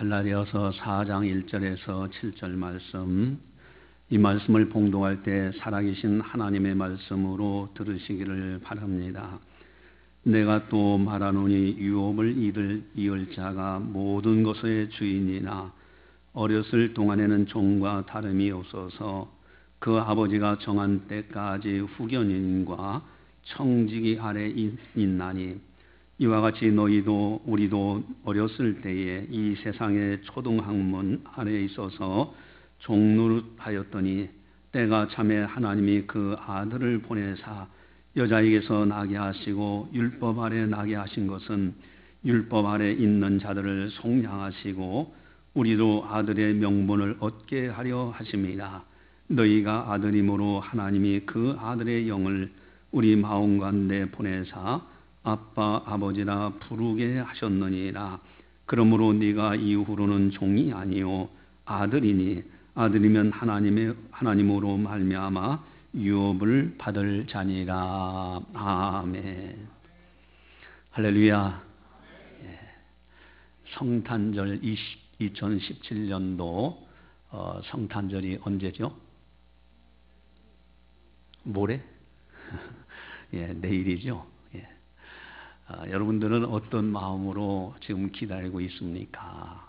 갈라디아서 4장 1절에서 7절 말씀 이 말씀을 봉독할 때 살아계신 하나님의 말씀으로 들으시기를 바랍니다. 내가 또 말하노니 유업을 이들 이을 자가 모든 것의 주인이나 어렸을 동안에는 종과 다름이 없어서 그 아버지가 정한 때까지 후견인과 청지기 아래 있나니 이와 같이 너희도 우리도 어렸을 때에 이 세상의 초등학문 아래 있어서 종노릇하였더니 때가 참에 하나님이 그 아들을 보내사 여자에게서 나게 하시고 율법 아래 나게 하신 것은 율법 아래 있는 자들을 속량하시고 우리도 아들의 명분을 얻게 하려 하십니다. 너희가 아들이므로 하나님이 그 아들의 영을 우리 마음 가운데 보내사 아빠 아버지라 부르게 하셨느니라. 그러므로 네가 이후로는 종이 아니요 아들이니 아들이면 하나님의 하나님으로 말미암아 유업을 받을 자니라. 아멘. 할렐루야. 예. 성탄절 2017년도 어, 성탄절이 언제죠? 모레? 예, 내일이죠. 예. 아, 여러분들은 어떤 마음으로 지금 기다리고 있습니까?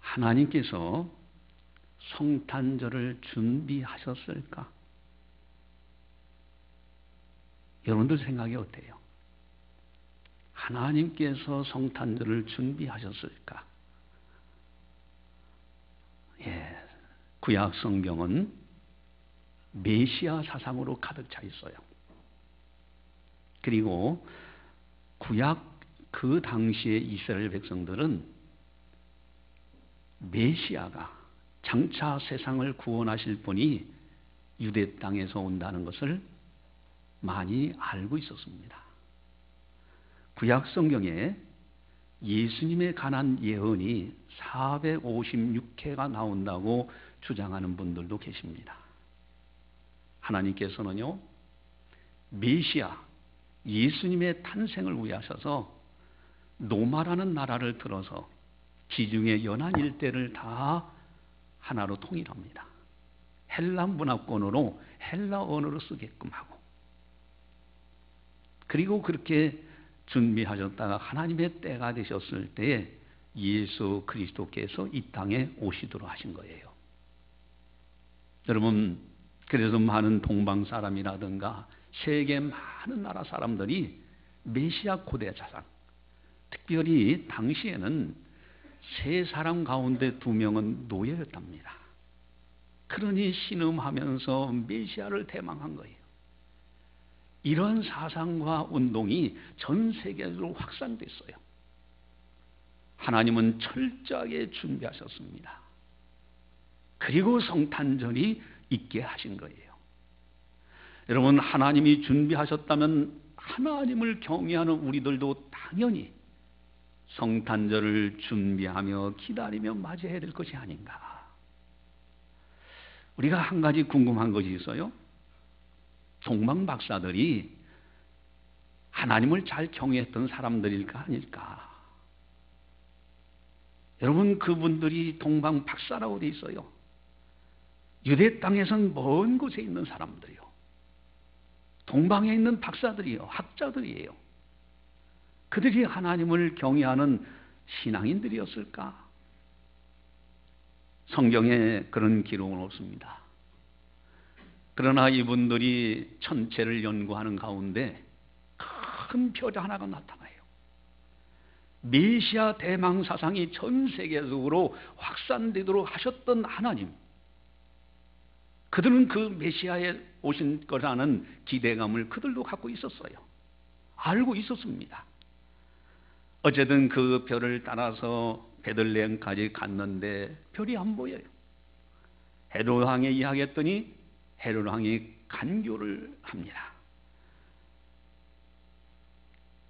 하나님께서 성탄절을 준비하셨을까? 여러분들 생각이 어때요? 하나님께서 성탄절을 준비하셨을까? 예, 구약 성경은 메시아 사상으로 가득 차 있어요. 그리고 구약 그 당시의 이스라엘 백성들은 메시아가 장차 세상을 구원하실 분이 유대 땅에서 온다는 것을 많이 알고 있었습니다. 구약 성경에 예수님에 관한 예언이 456회가 나온다고 주장하는 분들도 계십니다. 하나님께서는요, 메시아, 예수님의 탄생을 위하셔서 노마라는 나라를 들어서 지중해 연안 일대를 다 하나로 통일합니다. 헬라 문화권으로 헬라 언어로 쓰게끔 하고 그리고 그렇게 준비하셨다가 하나님의 때가 되셨을 때에 예수 그리스도께서 이 땅에 오시도록 하신 거예요. 여러분 그래서 많은 동방 사람이라든가 세계 많은 나라 사람들이 메시아 고대 자상 특별히 당시에는 세 사람 가운데 두 명은 노예였답니다. 그러니 신음하면서 메시아를 대망한 거예요. 이런 사상과 운동이 전 세계적으로 확산됐어요. 하나님은 철저하게 준비하셨습니다. 그리고 성탄절이 있게 하신 거예요. 여러분, 하나님이 준비하셨다면 하나님을 경외하는 우리들도 당연히 성탄절을 준비하며 기다리며 맞이해야 될 것이 아닌가. 우리가 한 가지 궁금한 것이 있어요. 종방 박사들이 하나님을 잘 경외했던 사람들일까 아닐까? 여러분 그분들이 동방 박사라고 돼 있어요. 유대 땅에선 먼 곳에 있는 사람들이요. 동방에 있는 박사들이요. 학자들이에요. 그들이 하나님을 경외하는 신앙인들이었을까? 성경에 그런 기록은 없습니다. 그러나 이분들이 천체를 연구하는 가운데 큰 표자 하나가 나타나요. 메시아 대망 사상이 전 세계적으로 확산되도록 하셨던 하나님. 그들은 그 메시아에 오신 거라는 기대감을 그들도 갖고 있었어요. 알고 있었습니다. 어쨌든 그 별을 따라서 베들레헴까지 갔는데 별이 안 보여요. 헤롯 왕에 이야기했더니 헤롯 왕이 간교를 합니다.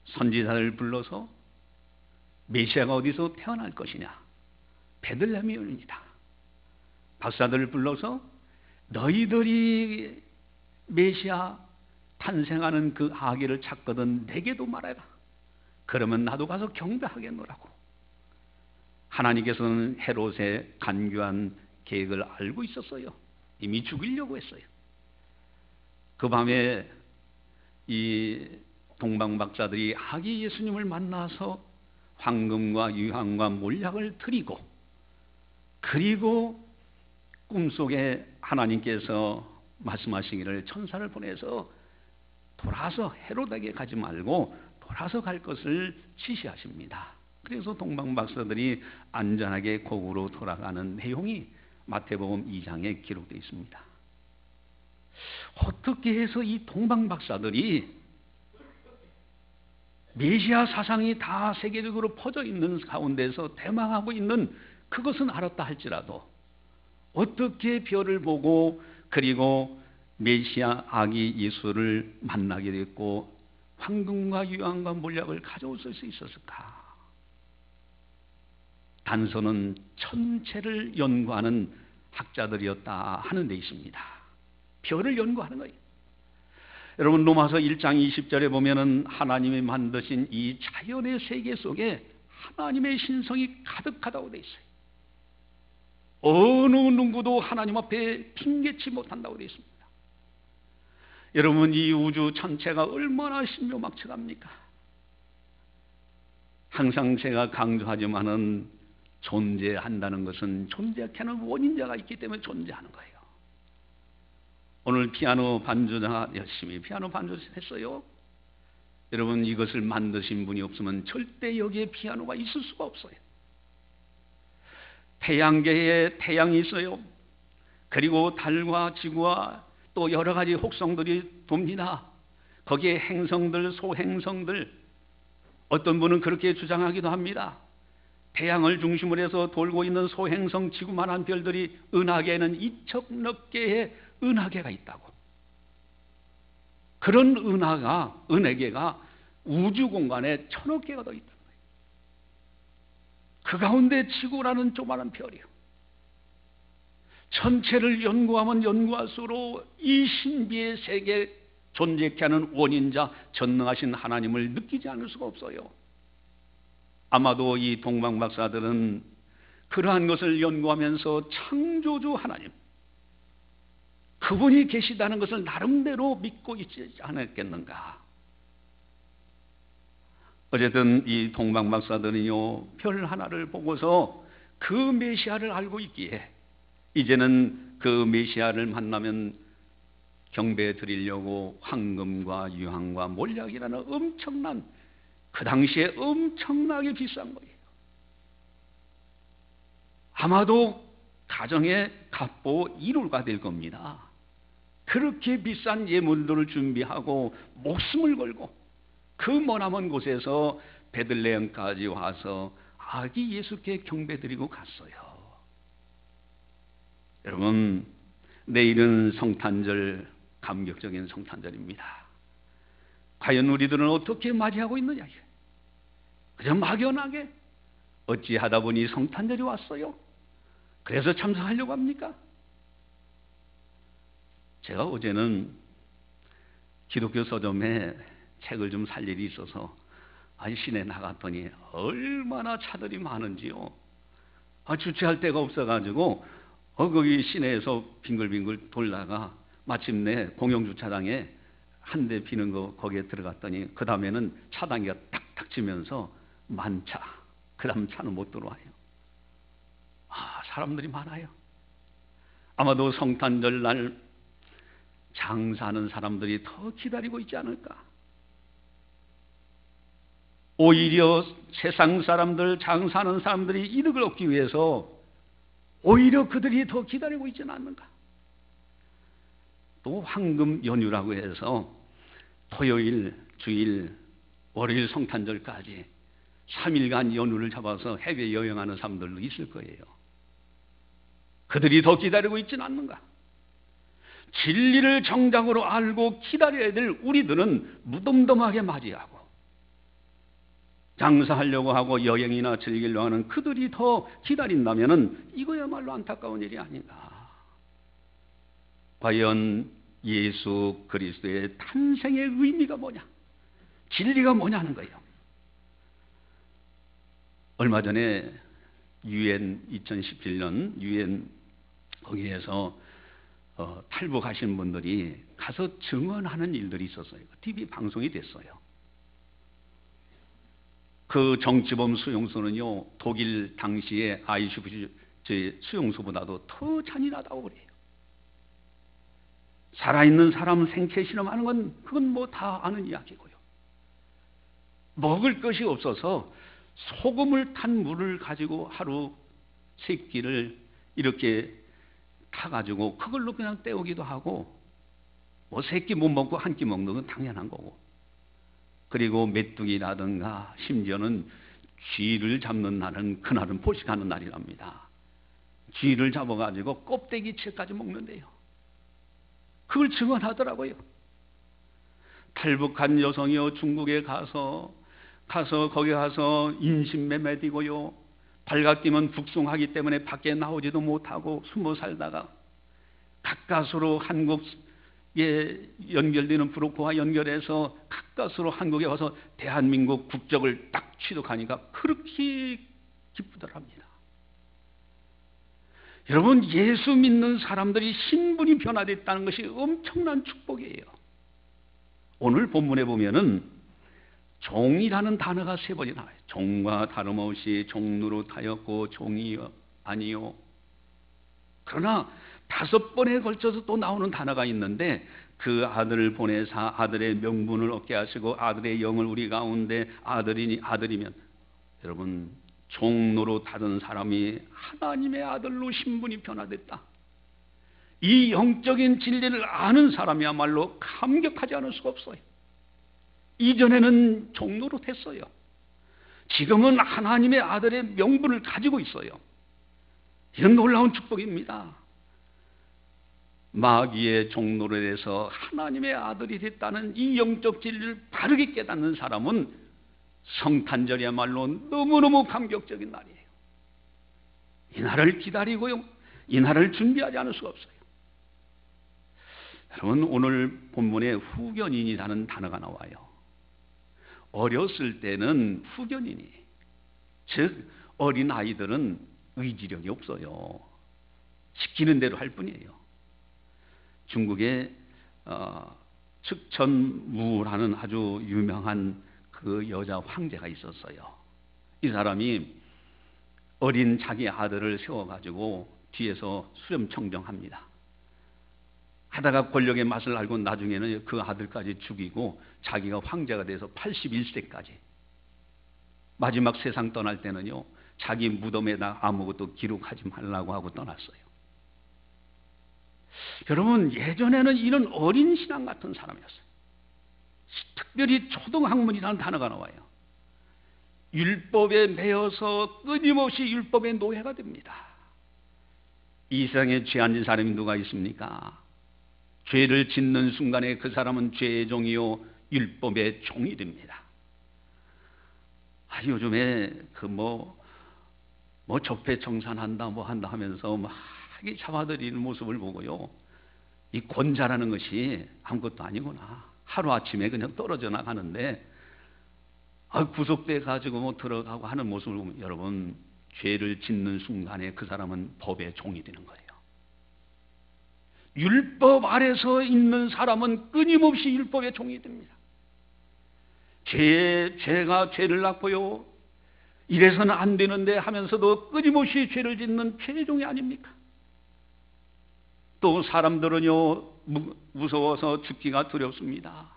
선지자를 불러서 메시아가 어디서 태어날 것이냐? 베들레헴이 옵니다. 박사들을 불러서 너희들이 메시아 탄생하는 그 아기를 찾거든 내게도 말해라. 그러면 나도 가서 경배하겠노라고. 하나님께서는 헤롯의 간교한 계획을 알고 있었어요. 이미 죽이려고 했어요. 그 밤에 이 동방 박사들이 아기 예수님을 만나서 황금과 유황과 몰약을 드리고 그리고 꿈속에 하나님께서 말씀하시기를 천사를 보내서 돌아서 헤롯에게 가지 말고 돌아서 갈 것을 지시하십니다. 그래서 동방 박사들이 안전하게 고국으로 돌아가는 내용이 마태복음 2장에 기록되어 있습니다. 어떻게 해서 이 동방 박사들이 메시아 사상이 다 세계적으로 퍼져 있는 가운데서 대망하고 있는 그것은 알았다 할지라도 어떻게 별을 보고 그리고 메시아 아기 예수를 만나게 됐고 황금과 유황과 몰약을 가져올 수 있었을까? 단서는 천체를 연구하는 학자들이었다 하는 데 있습니다. 별을 연구하는 거예요. 여러분 로마서 1장 20절에 보면은 하나님이 만드신 이 자연의 세계 속에 하나님의 신성이 가득하다고 돼 있어요. 어느 누구도 하나님 앞에 핑계치 못한다고 돼 있습니다. 여러분 이 우주 전체가 얼마나 신묘막측합니까? 항상 제가 강조하지만은 존재한다는 것은 존재하는 원인자가 있기 때문에 존재하는 거예요. 오늘 피아노 반주자 열심히 피아노 반주 했어요. 여러분 이것을 만드신 분이 없으면 절대 여기에 피아노가 있을 수가 없어요. 태양계에 태양이 있어요. 그리고 달과 지구와 또 여러 가지 혹성들이 돕니다. 거기에 행성들, 소행성들, 어떤 분은 그렇게 주장하기도 합니다. 태양을 중심으로 해서 돌고 있는 소행성 지구만한 별들이 은하계에는 2척 몇 개의 은하계가 있다고. 그런 은하가, 은하계가 우주 공간에 천억 개가 더 거예요. 그 가운데 지구라는 조그마한 별이요. 전체를 연구하면 연구할수록 이 신비의 세계 존재케 하는 원인자 전능하신 하나님을 느끼지 않을 수가 없어요. 아마도 이 동방 박사들은 그러한 것을 연구하면서 창조주 하나님, 그분이 계시다는 것을 나름대로 믿고 있지 않았겠는가? 어쨌든 이 동방 박사들은요, 별 하나를 보고서 그 메시아를 알고 있기에 이제는 그 메시아를 만나면 경배 드리려고 황금과 유황과 몰약이라는 엄청난 그 당시에 엄청나게 비싼 거예요. 아마도 가정의 갑보 일홀가 될 겁니다. 그렇게 비싼 예물들을 준비하고 목숨을 걸고 그 머나먼 곳에서 베들레헴까지 와서 아기 예수께 경배드리고 갔어요. 여러분, 내일은 성탄절 감격적인 성탄절입니다. 과연 우리들은 어떻게 맞이하고 있느냐? 그냥 막연하게 어찌하다 보니 성탄절이 왔어요. 그래서 참석하려고 합니까? 제가 어제는 기독교 서점에 책을 좀 살 일이 있어서 아니 시내 나갔더니 얼마나 차들이 많은지요. 아, 주차할 데가 없어가지고 어 거기 시내에서 빙글빙글 돌다가 마침내 공영 주차장에 한 대 비는 거 거기에 들어갔더니 그 다음에는 차단기가 탁탁 치면서 만차. 그 다음 차는 못 들어와요. 아, 사람들이 많아요. 아마도 성탄절 날 장사하는 사람들이 더 기다리고 있지 않을까? 오히려 세상 사람들, 장사하는 사람들이 이득을 얻기 위해서 오히려 그들이 더 기다리고 있지는 않는가? 또 황금 연휴라고 해서 토요일, 주일, 월요일 성탄절까지 3일간 연휴를 잡아서 해외 여행하는 사람들도 있을 거예요. 그들이 더 기다리고 있지는 않는가? 진리를 정작으로 알고 기다려야 될 우리들은 무덤덤하게 맞이하고 장사하려고 하고 여행이나 즐기려고 하는 그들이 더 기다린다면 이거야말로 안타까운 일이 아닌가. 과연 예수 그리스도의 탄생의 의미가 뭐냐? 진리가 뭐냐는 거예요. 얼마 전에 유엔 2017년 유엔 거기에서 어, 탈북하신 분들이 가서 증언하는 일들이 있었어요. TV 방송이 됐어요. 그 정치범 수용소는요 독일 당시의 아이슈프 수용소보다도 더 잔인하다고 그래요. 살아있는 사람 생체 실험하는 건 그건 뭐 다 아는 이야기고요. 먹을 것이 없어서 소금을 탄 물을 가지고 하루 세 끼를 이렇게 타가지고 그걸로 그냥 때우기도 하고 뭐 세 끼 못 먹고 한 끼 먹는 건 당연한 거고 그리고 메뚜기라든가 심지어는 쥐를 잡는 날은 그날은 포식하는 날이랍니다. 쥐를 잡아가지고 껍데기 채까지 먹는데요. 그걸 증언하더라고요. 탈북한 여성이요 중국에 가서 가서 거기 가서 인신매매 되고요. 발각되면 북송하기 때문에 밖에 나오지도 못하고 숨어 살다가 가까스로 한국에 연결되는 브로커와 연결해서 가까스로 한국에 와서 대한민국 국적을 딱 취득하니까 그렇게 기쁘더랍니다. 여러분 예수 믿는 사람들이 신분이 변화됐다는 것이 엄청난 축복이에요. 오늘 본문에 보면은 종이라는 단어가 세 번이 나와요. 종과 다름없이 종로로 타였고 종이 아니요. 그러나 다섯 번에 걸쳐서 또 나오는 단어가 있는데 그 아들을 보내사 아들의 명분을 얻게 하시고 아들의 영을 우리 가운데 아들이니 아들이면 여러분 종로로 타던 사람이 하나님의 아들로 신분이 변화됐다. 이 영적인 진리를 아는 사람이야말로 감격하지 않을 수가 없어요. 이전에는 종로로 됐어요. 지금은 하나님의 아들의 명분을 가지고 있어요. 이런 놀라운 축복입니다. 마귀의 종로로 돼서 하나님의 아들이 됐다는 이 영적 진리를 바르게 깨닫는 사람은 성탄절이야말로 너무너무 감격적인 날이에요. 이 날을 기다리고요. 이 날을 준비하지 않을 수가 없어요. 여러분 오늘 본문에 후견인이라는 단어가 나와요. 어렸을 때는 후견이니 즉 어린 아이들은 의지력이 없어요. 시키는 대로 할 뿐이에요. 중국의 어, 측천무라는 아주 유명한 그 여자 황제가 있었어요. 이 사람이 어린 자기 아들을 세워가지고 뒤에서 수렴청정합니다. 하다가 권력의 맛을 알고 나중에는 그 아들까지 죽이고 자기가 황제가 돼서 81세까지 마지막 세상 떠날 때는요 자기 무덤에다 아무것도 기록하지 말라고 하고 떠났어요. 여러분 예전에는 이런 어린 신앙 같은 사람이었어요. 특별히 초등학문이라는 단어가 나와요. 율법에 매여서 끊임없이 율법의 노예가 됩니다. 이 세상에 죄안 진 사람이 누가 있습니까? 죄를 짓는 순간에 그 사람은 죄의 종이요 율법의 종이 됩니다. 아, 요즘에 그 뭐뭐 적폐 청산한다 뭐 한다 하면서 막 잡아들이는 모습을 보고요. 이 권자라는 것이 아무것도 아니구나. 하루 아침에 그냥 떨어져 나가는데 아, 구속돼 가지고 뭐 들어가고 하는 모습을 보면 여러분 죄를 짓는 순간에 그 사람은 법의 종이 되는 거예요. 율법 아래서 있는 사람은 끊임없이 율법의 종이 됩니다. 죄, 죄가 죄를 낳고요. 이래서는 안 되는데 하면서도 끊임없이 죄를 짓는 죄종이 아닙니까? 또 사람들은요, 무서워서 죽기가 두렵습니다.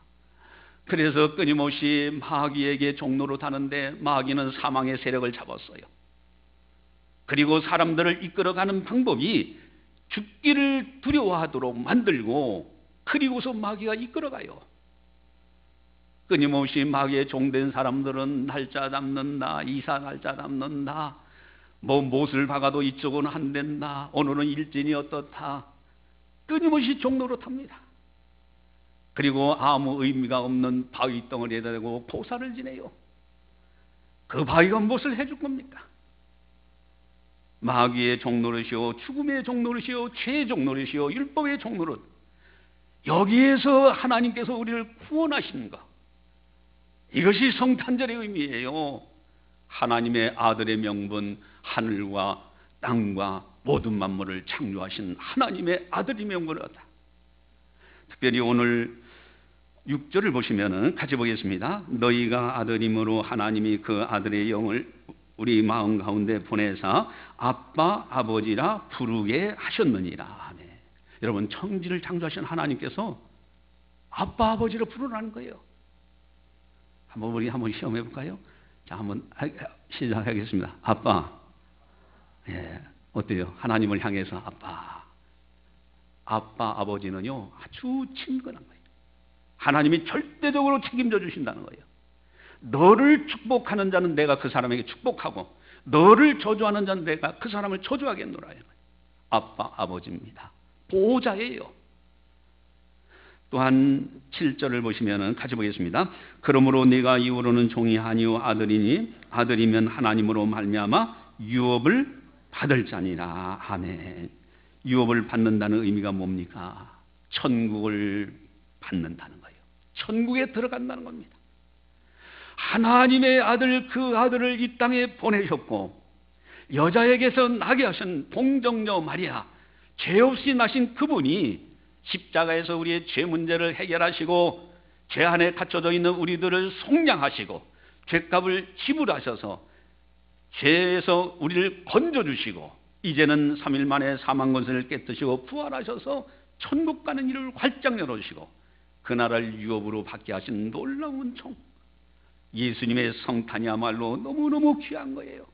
그래서 끊임없이 마귀에게 종로로 타는데 마귀는 사망의 세력을 잡았어요. 그리고 사람들을 이끌어가는 방법이 죽기를 두려워하도록 만들고 그리고서 마귀가 이끌어가요. 끊임없이 마귀에 종된 사람들은 날짜 잡는다, 이사 날짜 잡는다, 뭐 못을 박아도 이쪽은 안 된다, 오늘은 일진이 어떻다, 끊임없이 종로로 탑니다. 그리고 아무 의미가 없는 바위 덩어리에다 대고 포사를 지내요. 그 바위가 무엇을 해줄 겁니까? 마귀의 종노릇이요 죽음의 종노릇이요 죄의 종노릇이요 율법의 종노릇 여기에서 하나님께서 우리를 구원하시는 것 이것이 성탄절의 의미예요 하나님의 아들의 명분 하늘과 땅과 모든 만물을 창조하신 하나님의 명분을 얻다. 특별히 오늘 6절을 보시면은 같이 보겠습니다. 너희가 아들임으로 하나님이 그 아들의 영을 우리 마음 가운데 보내사 아빠 아버지라 부르게 하셨느니라. 아멘. 여러분 청지를 창조하신 하나님께서 아빠 아버지로 부르라는 거예요. 한번 우리 한번 시험해 볼까요? 자, 한번 시작하겠습니다. 아빠. 예. 어때요? 하나님을 향해서 아빠. 아빠 아버지는요. 아주 친근한 거예요. 하나님이 절대적으로 책임져 주신다는 거예요. 너를 축복하는 자는 내가 그 사람에게 축복하고 너를 저주하는 자는 내가 그 사람을 저주하겠노라. 아빠 아버지입니다. 보호자예요. 또한 7절을 보시면은 같이 보겠습니다. 그러므로 네가 이후로는 종이 아니요 아들이니 아들이면 하나님으로 말미암아 유업을 받을 자니라. 아멘. 유업을 받는다는 의미가 뭡니까? 천국을 받는다는 거예요. 천국에 들어간다는 겁니다. 하나님의 아들 그 아들을 이 땅에 보내셨고 여자에게서 나게 하신 동정녀 마리아 죄 없이 나신 그분이 십자가에서 우리의 죄 문제를 해결하시고 죄 안에 갇혀져 있는 우리들을 속량하시고 죄값을 지불하셔서 죄에서 우리를 건져주시고 이제는 3일 만에 사망 권세를 깨뜨시고 부활하셔서 천국 가는 일을 활짝 열어주시고 그 나라를 유업으로 받게 하신 놀라운 총 예수님의 성탄이야말로 너무너무 귀한 거예요.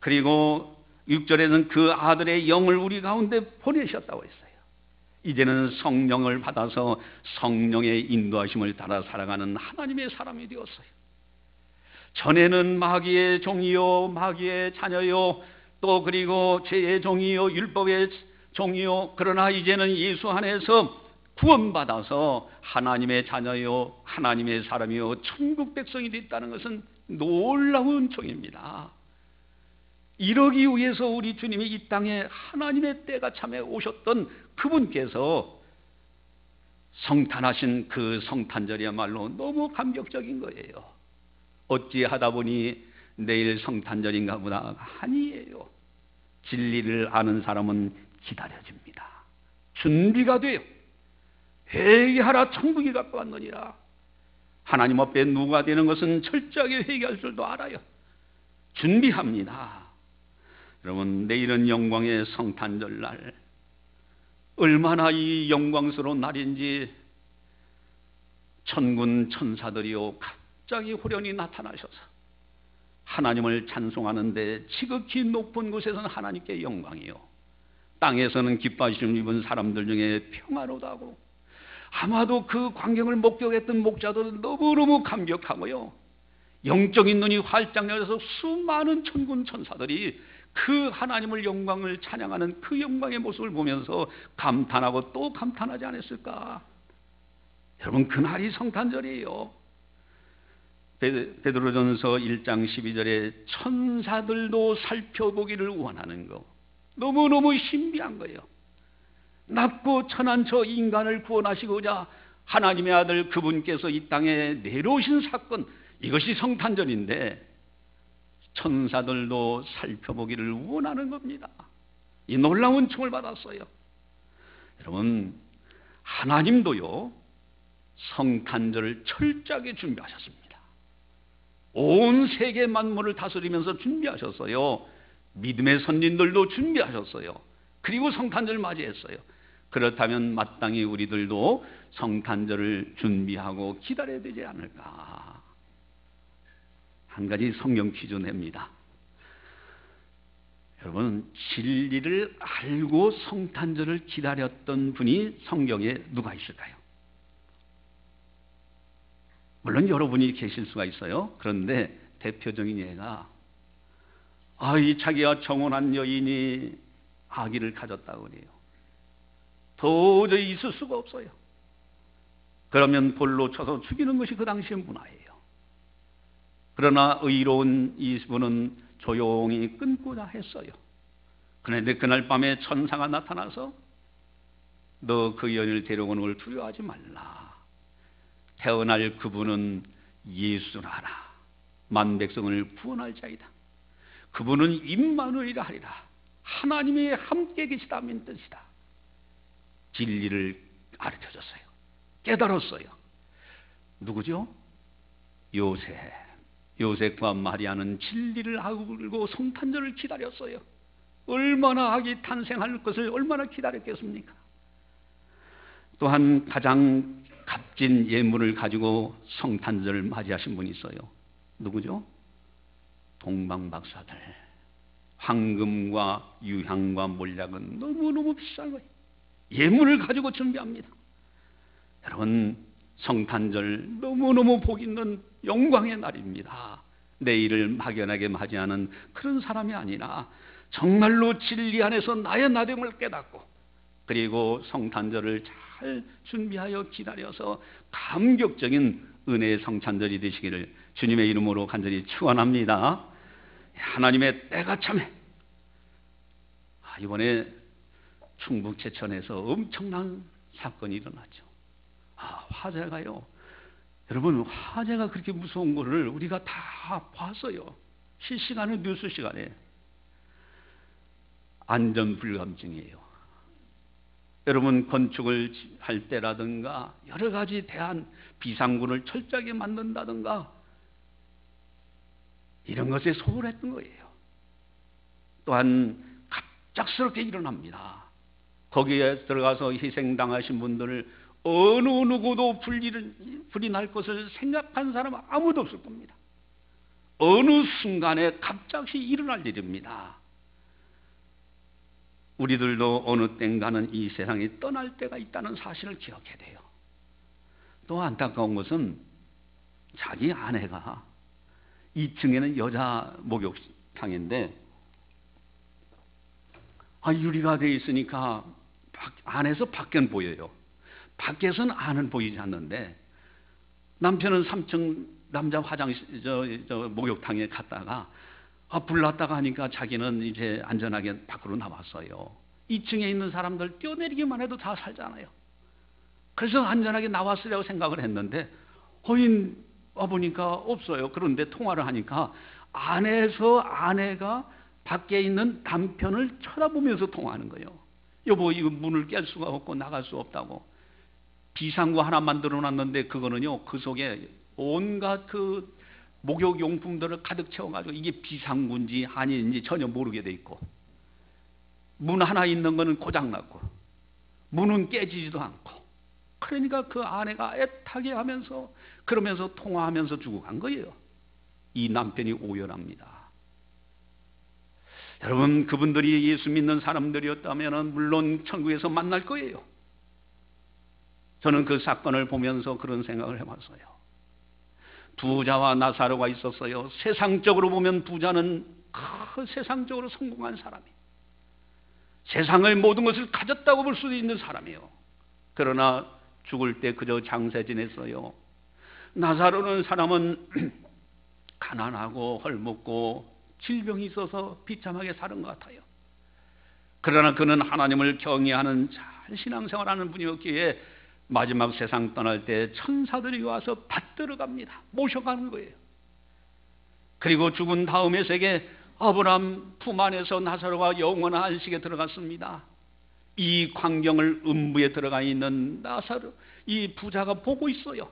그리고 6절에는 그 아들의 영을 우리 가운데 보내셨다고 했어요. 이제는 성령을 받아서 성령의 인도하심을 따라 살아가는 하나님의 사람이 되었어요. 전에는 마귀의 종이요, 마귀의 자녀요, 또 그리고 죄의 종이요, 율법의 종이요, 그러나 이제는 예수 안에서 구원받아서 하나님의 자녀요, 하나님의 사람이요, 천국 백성이 됐다는 것은 놀라운 종입니다. 이러기 위해서 우리 주님이 이 땅에 하나님의 때가 참에 오셨던 그분께서 성탄하신 그 성탄절이야말로 너무 감격적인 거예요. 어찌 하다 보니 내일 성탄절인가 보다 아니에요. 진리를 아는 사람은 기다려집니다. 준비가 돼요. 회개하라 천국이 가까웠느니라. 하나님 앞에 누가 되는 것은 철저하게 회개할 줄도 알아요. 준비합니다. 여러분 내일은 영광의 성탄절 날 얼마나 이 영광스러운 날인지 천군 천사들이요 갑자기 호련히 나타나셔서 하나님을 찬송하는데 지극히 높은 곳에서는 하나님께 영광이요 땅에서는 기뻐하시는 입은 사람들 중에 평화로다고 아마도 그 광경을 목격했던 목자들은 너무너무 감격하고요 영적인 눈이 활짝 열려서 수많은 천군 천사들이 그 하나님을 영광을 찬양하는 그 영광의 모습을 보면서 감탄하고 또 감탄하지 않았을까? 여러분 그날이 성탄절이에요. 베드로전서 1장 12절에 천사들도 살펴보기를 원하는 거 너무너무 신비한 거예요. 낮고 천한 저 인간을 구원하시고자 하나님의 아들 그분께서 이 땅에 내려오신 사건 이것이 성탄절인데 천사들도 살펴보기를 원하는 겁니다. 이 놀라운 총을 받았어요. 여러분, 하나님도요, 성탄절을 철저하게 준비하셨습니다. 온 세계 만물을 다스리면서 준비하셨어요. 믿음의 선진들도 준비하셨어요. 그리고 성탄절 맞이했어요. 그렇다면 마땅히 우리들도 성탄절을 준비하고 기다려야 되지 않을까. 한 가지 성경 퀴즈 냅니다. 여러분, 진리를 알고 성탄절을 기다렸던 분이 성경에 누가 있을까요? 물론 여러분이 계실 수가 있어요. 그런데 대표적인 예가 아, 이 자기가 정혼한 여인이 아기를 가졌다고 그래요. 도저히 있을 수가 없어요. 그러면 볼로 쳐서 죽이는 것이 그 당시의 문화예요. 그러나 의로운 이분은 조용히 끊고자 했어요. 그런데 그날 밤에 천사가 나타나서 너그 연을 데려오는 걸 두려워하지 말라. 태어날 그분은 예수라라. 만 백성을 구원할 자이다. 그분은 임마누이라 하리라. 하나님이 함께 계시다는 뜻이다. 진리를 가르쳐 줬어요. 깨달았어요. 누구죠? 요셉. 요셉과 마리아는 진리를 알고 성탄절을 기다렸어요. 얼마나 아기 탄생할 것을 얼마나 기다렸겠습니까? 또한 가장 값진 예물을 가지고 성탄절을 맞이하신 분이 있어요. 누구죠? 동방박사들. 황금과 유향과 몰약은 너무너무 비싼 거예요. 예물을 가지고 준비합니다. 여러분, 성탄절 너무너무 복 있는 영광의 날입니다. 내일을 막연하게 맞이하는 그런 사람이 아니라 정말로 진리 안에서 나의 나됨을 깨닫고 그리고 성탄절을 잘 준비하여 기다려서 감격적인 은혜의 성탄절이 되시기를 주님의 이름으로 간절히 축원합니다. 하나님의 때가 참해. 아, 이번에 충북 제천에서 엄청난 사건이 일어났죠. 아, 화재가요. 여러분, 화재가 그렇게 무서운 거를 우리가 다 봤어요. 실시간의 뉴스 시간에. 안전 불감증이에요. 여러분, 건축을 할 때라든가, 여러 가지 대한 비상구를 철저하게 만든다든가, 이런 것에 소홀했던 거예요. 또한 갑작스럽게 일어납니다. 거기에 들어가서 희생당하신 분들을 어느 누구도 불이, 불이 날 것을 생각한 사람은 아무도 없을 겁니다. 어느 순간에 갑자기 일어날 일입니다. 우리들도 어느 땐가는 이 세상이 떠날 때가 있다는 사실을 기억해야 돼요. 또 안타까운 것은 자기 아내가 2층에는 여자 목욕탕인데 아, 유리가 돼 있으니까 안에서 밖엔 보여요. 밖에서는 안은 보이지 않는데 남편은 3층 남자 화장실 저, 저 목욕탕에 갔다가 아, 불났다가 하니까 자기는 이제 안전하게 밖으로 나왔어요. 2층에 있는 사람들 뛰어내리기만 해도 다 살잖아요. 그래서 안전하게 나왔으려고 생각을 했는데 허인 와보니까 없어요. 그런데 통화를 하니까 안에서 아내가 밖에 있는 남편을 쳐다보면서 통화하는 거예요. 여보, 이거 문을 깰 수가 없고 나갈 수 없다고. 비상구 하나 만들어 놨는데 그거는요, 그 속에 온갖 그 목욕 용품들을 가득 채워가지고 이게 비상구인지 아닌지 전혀 모르게 돼 있고. 문 하나 있는 거는 고장났고. 문은 깨지지도 않고. 그러니까 그 아내가 애타게 하면서 그러면서 통화하면서 죽어간 거예요. 이 남편이 오열합니다. 여러분 그분들이 예수 믿는 사람들이었다면 물론 천국에서 만날 거예요. 저는 그 사건을 보면서 그런 생각을 해봤어요. 부자와 나사로가 있었어요. 세상적으로 보면 부자는 그 세상적으로 성공한 사람이. 세상의 모든 것을 가졌다고 볼 수도 있는 사람이에요. 그러나 죽을 때 그저 장세 지냈어요. 나사로는 사람은 가난하고 헐먹고 질병이 있어서 비참하게 사는 것 같아요. 그러나 그는 하나님을 경외하는 잘 신앙생활하는 분이었기에 마지막 세상 떠날 때 천사들이 와서 받들어 갑니다. 모셔가는 거예요. 그리고 죽은 다음의 세계 아브람 품 안에서 나사로가 영원한 안식에 들어갔습니다. 이 광경을 음부에 들어가 있는 나사로 이 부자가 보고 있어요.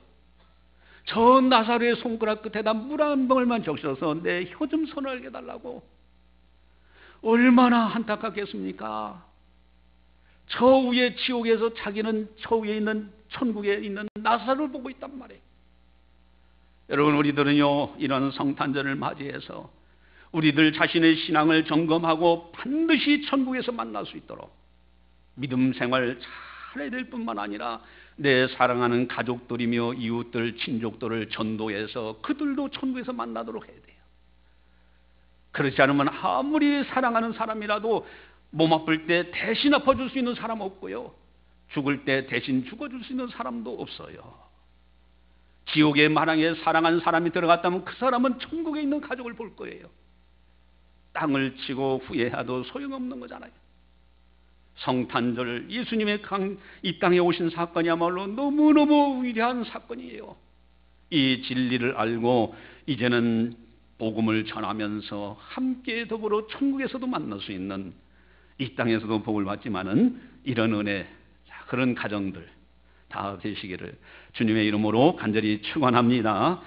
저 나사로의 손가락 끝에다 물 한 방울만 적셔서 내 혀 좀 손을 해달라고 얼마나 안타깝겠습니까? 저 위에 지옥에서 자기는 저 위에 있는 천국에 있는 나사로를 보고 있단 말이에요. 여러분 우리들은요 이런 성탄절을 맞이해서 우리들 자신의 신앙을 점검하고 반드시 천국에서 만날 수 있도록 믿음 생활 잘해야 될 뿐만 아니라 내 사랑하는 가족들이며 이웃들, 친족들을 전도해서 그들도 천국에서 만나도록 해야 돼요. 그렇지 않으면 아무리 사랑하는 사람이라도 몸 아플 때 대신 아파줄 수 있는 사람 없고요. 죽을 때 대신 죽어줄 수 있는 사람도 없어요. 지옥의 마랑에 사랑한 사람이 들어갔다면 그 사람은 천국에 있는 가족을 볼 거예요. 땅을 치고 후회해도 소용없는 거잖아요. 성탄절 예수님의 강, 이 땅에 오신 사건이야말로 너무너무 위대한 사건이에요. 이 진리를 알고 이제는 복음을 전하면서 함께 더불어 천국에서도 만날 수 있는 이 땅에서도 복을 받지만은 이런 은혜 자, 그런 가정들 다 되시기를 주님의 이름으로 간절히 축원합니다.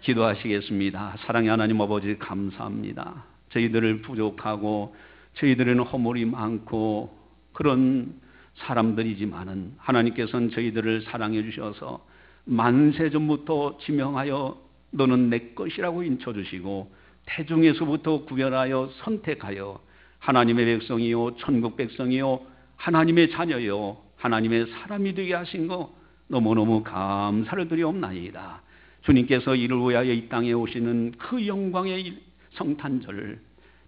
기도하시겠습니다. 사랑의 하나님 아버지 감사합니다. 저희들을 부족하고 저희들은 허물이 많고 그런 사람들이지만은 하나님께서는 저희들을 사랑해 주셔서 만세 전부터 지명하여 너는 내 것이라고 인쳐 주시고 태중에서부터 구별하여 선택하여 하나님의 백성이요 천국 백성이요 하나님의 자녀요 하나님의 사람이 되게 하신 거 너무너무 감사를 드리옵나이다. 주님께서 이를 위하여 이 땅에 오시는 그 영광의 성탄절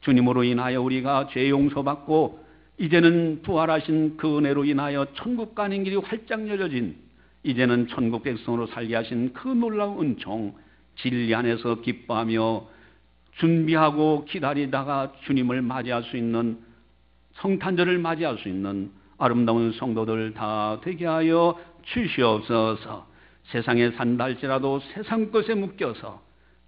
주님으로 인하여 우리가 죄 용서받고 이제는 부활하신 그 은혜로 인하여 천국 가는 길이 활짝 열려진 이제는 천국 백성으로 살게 하신 그 놀라운 은총 진리 안에서 기뻐하며 준비하고 기다리다가 주님을 맞이할 수 있는 성탄절을 맞이할 수 있는 아름다운 성도들 다 되게 하여 주시옵소서. 세상에 산다 할지라도 세상 것에 묶여서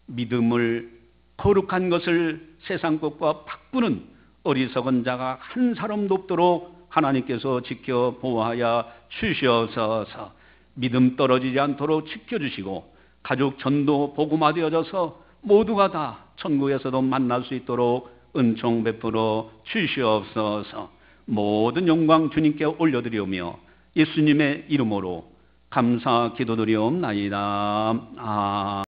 믿음을 거룩한 것을 세상 것과 바꾸는 어리석은 자가 한 사람도 없도록 하나님께서 지켜 보호하여 주시옵소서. 믿음 떨어지지 않도록 지켜주시고 가족 전도 복음화 되어져서 모두가 다 천국에서도 만날 수 있도록 은총 베풀어 주시옵소서. 모든 영광 주님께 올려드리오며 예수님의 이름으로 감사 기도드리옵나이다. 아.